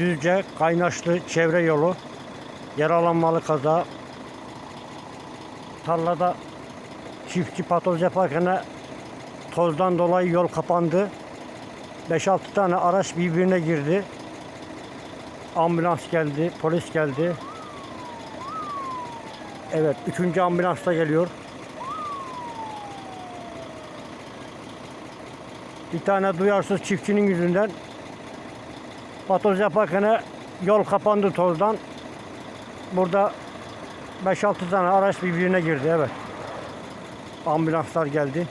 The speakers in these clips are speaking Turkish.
Düzce Kaynaşlı çevre yolu. Yaralanmalı kaza. Tarlada çiftçi patoz yaparken tozdan dolayı yol kapandı. 5-6 tane araç birbirine girdi. Ambulans geldi, polis geldi. Evet, üçüncü ambulans da geliyor. Bir tane duyarsız çiftçinin yüzünden patoz yaparken yol kapandı tozdan. Burada 5-6 tane araç birbirine girdi evet. Ambulanslar geldi.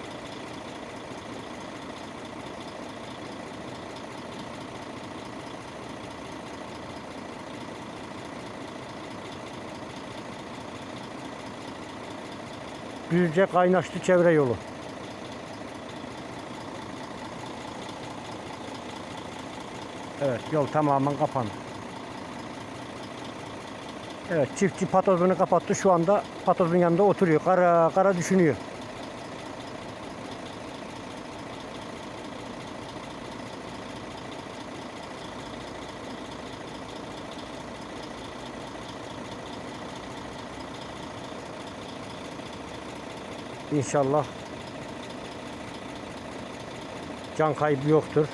Düzce kaynaştı çevre yolu. Evet yol tamamen kapandı. Evet çiftçi patozunu kapattı. Şu anda patozun yanında oturuyor. Kara kara düşünüyor. İnşallah can kaybı yoktur.